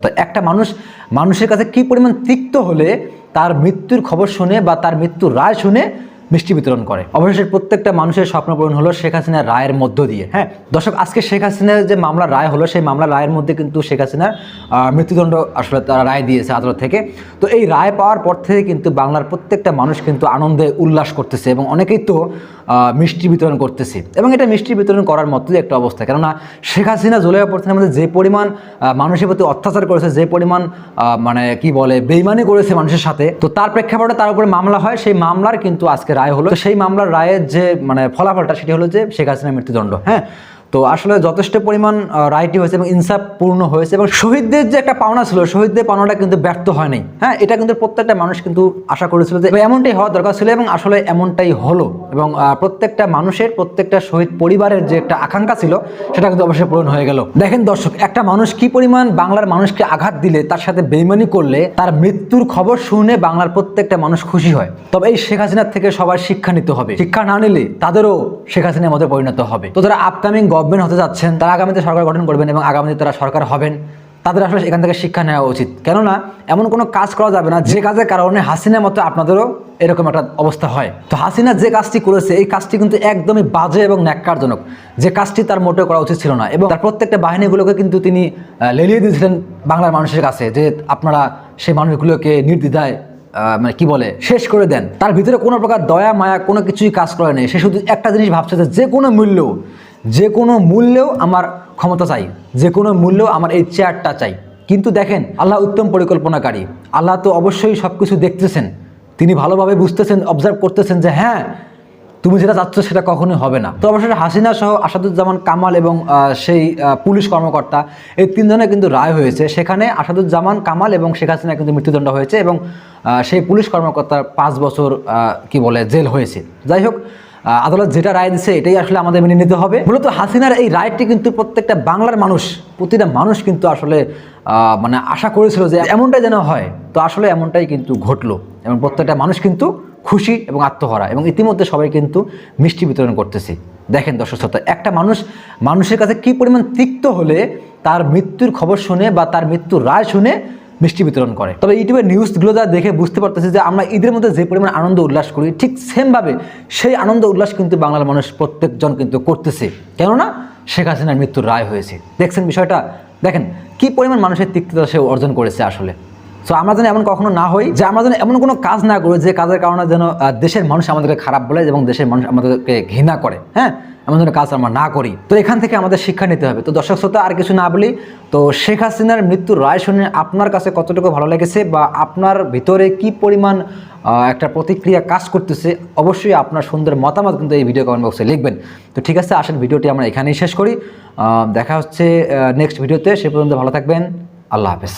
তো একটা মানুষ, মানুষের কাছে কি পরিমাণ তিক্ত হলে তার মৃত্যুর খবর শুনে বা তার মৃত্যুর রায় শুনে মিষ্টি বিতরণ করে। অবশেষে প্রত্যেকটা মানুষের স্বপ্ন পূরণ হলো শেখ হাসিনার রায়ের মধ্য দিয়ে হ্যাঁ? দর্শক, আজকে শেখ হাসিনার যে মামলার রায় হলো, সেই মামলা রায়ের মধ্যে কিন্তু শেখ হাসিনার মৃত্যুদণ্ড আসলে তারা রায় দিয়েছে আদালত থেকে। তো এই রায় পাওয়ার পর থেকে কিন্তু বাংলার প্রত্যেকটা মানুষ কিন্তু আনন্দে উল্লাস করতেছে এবং অনেকেই তো মিষ্টি বিতরণ করতেছে। এবং এটা মিষ্টি বিতরণ করার মতোই একটা অবস্থা। কেননা শেখ হাসিনা জুলাই অভ্যর্থনের মধ্যে যে পরিমাণ মানুষের প্রতি অত্যাচার করেছে, যে পরিমাণ মানে কি বলে, বেইমানি করেছে মানুষের সাথে, তো তার প্রেক্ষাপটে তার উপরে মামলা হয়। সেই মামলার কিন্তু আজকে রায় হলো সেই মামলার রায়ের যে মানে ফলাফলটা সেটি হলো যে শেখ হাসিনার মৃত্যুদণ্ড হ্যাঁ? তো আসলে যথেষ্ট পরিমাণ রায়টি হয়েছে এবং ইনসাফ পূর্ণ হয়েছে এবং শহীদদের যে একটা পাওনা ছিল, শহীদদের পাওনাটা কিন্তু ব্যর্থ হয়নি হ্যাঁ? এটা কিন্তু প্রত্যেকটা মানুষ কিন্তু আশা করেছিল যে এমনটাই হওয়া দরকার ছিল এবং আসলে এমনটাই হলো। এবং প্রত্যেকটা মানুষের, প্রত্যেকটা শহীদ পরিবারের যে একটা আকাঙ্ক্ষা ছিল, সেটা কিন্তু অবশ্যই পূরণ হয়ে গেল। দেখেন দর্শক, একটা মানুষ কি পরিমাণ বাংলার মানুষকে আঘাত দিলে, তার সাথে বেইমানি করলে, তার মৃত্যুর খবর শুনে বাংলার প্রত্যেকটা মানুষ খুশি হয়। তবে এই শেখ হাসিনার থেকে সবার শিক্ষা নিতে হবে। শিক্ষা না নিলে তাদেরও শেখ হাসিনার মধ্যে পরিণত হবে। তো যারা আপকামিং গভর্নমেন্ট হতে যাচ্ছেন, তারা আগামীতে সরকার গঠন করবেন এবং আগামীতে তারা সরকার হবেন। তাদের আসলে এখান থেকে শিক্ষা নেওয়া উচিত। কেননা, এমন কোনো কাজ করা যাবে না যে কাজের কারণে হাসিনার মতো আপনাদেরও এরকম একটা অবস্থা হয়। তো হাসিনা যে কাজটি করেছে, এই কাজটি কিন্তু একদমই বাজে এবং ন্যাক্কারজনক। যে কাজটি তার মোটেও করা উচিত ছিল না এবং তার প্রত্যেকটা বাহিনীগুলোকে কিন্তু তিনি লেলিয়ে দিয়েছিলেন বাংলার মানুষের কাছে যে আপনারা সেই মানুষগুলোকে নির্দ্বিধায় মানে কি বলে, শেষ করে দেন। তার ভিতরে কোনো প্রকার দয়া, মায়া কোনো কিছুই কাজ করে নেই। সে শুধু একটা জিনিস ভাবছে যে কোনো মূল্য যে কোনো মূল্যেও আমার ক্ষমতা চাই, যে কোনো মূল্যেও আমার এই চেয়ারটা চাই। কিন্তু দেখেন, আল্লাহ উত্তম পরিকল্পনাকারী। আল্লাহ তো অবশ্যই সব কিছু দেখতেছেন। তিনি ভালোভাবে বুঝতেছেন অবজার্ভ করতেছেন যে হ্যাঁ তুমি যেটা চাচ্ছ সেটা কখনোই হবে না। তো অবশ্যই হাসিনা সহ আসাদুজ্জামান কামাল এবং সেই পুলিশ কর্মকর্তা, এই তিনজনের কিন্তু রায় হয়েছে। সেখানে আসাদুজ্জামান কামাল এবং শেখ হাসিনা কিন্তু মৃত্যুদণ্ড হয়েছে এবং সেই পুলিশ কর্মকর্তার পাঁচ বছর কি বলে, জেল হয়েছে। যাই হোক আদালত যেটা রায় দিচ্ছে এটাই আসলে আমাদের মেনে নিতে হবে। মূলত হাসিনার এই রায়টি কিন্তু প্রত্যেকটা বাংলার মানুষ, প্রতিটা মানুষ কিন্তু আসলে মানে আশা করেছিল যে এমনটাই যেন হয়। তো আসলে এমনটাই কিন্তু ঘটলো। এবং প্রত্যেকটা মানুষ কিন্তু খুশি এবং আত্মহারা। এবং ইতিমধ্যে সবাই কিন্তু মিষ্টি বিতরণ করতেছি। দেখেন দর্শক শ্রোতা, একটা মানুষ মানুষের কাছে কি পরিমাণ তিক্ত হলে তার মৃত্যুর খবর শুনে বা তার মৃত্যুর রায় শুনে মিষ্টি বিতরণ করে। তবে ইউটিউবের নিউজগুলো যা দেখে বুঝতে পারতেছি যে আমরা ঈদের মধ্যে যে পরিমাণ আনন্দ উল্লাস করি, ঠিক সেমভাবে সেই আনন্দ উল্লাস কিন্তু বাংলার মানুষ প্রত্যেকজন কিন্তু করতেছে। কেননা শেখ হাসিনার মৃত্যুর রায় হয়েছে। দেখছেন বিষয়টা? দেখেন, কি পরিমাণ মানুষের তিক্ততা সে অর্জন করেছে আসলে। সো আমরা যেন এমন কখনো না হই যে আমরা যেন এমন কোনো কাজ না করি যে কাজের কারণে যেন দেশের মানুষ আমাদেরকে খারাপ বলে এবং দেশের মানুষ আমাদেরকে ঘৃণা করে। হ্যাঁ? এমন ধরনের কাজ আমরা না করি। তো এখান থেকে আমাদের শিক্ষা নিতে হবে। তো দর্শক শ্রোতা, আর কিছু না বলি, তো শেখ হাসিনার মৃত্যুর রায় শুনে আপনার কাছে কতটুকু ভালো লেগেছে বা আপনার ভিতরে কি পরিমাণ একটা প্রতিক্রিয়া কাজ করতেছে? অবশ্যই আপনার সুন্দর মতামত কিন্তু এই ভিডিও কমেন্ট বক্সে লিখবেন। তো ঠিক আছে, আসেন ভিডিওটি আমরা এখানেই শেষ করি। দেখা হচ্ছে নেক্সট ভিডিওতে সে পর্যন্ত ভালো থাকবেন। আল্লাহ হাফেজ।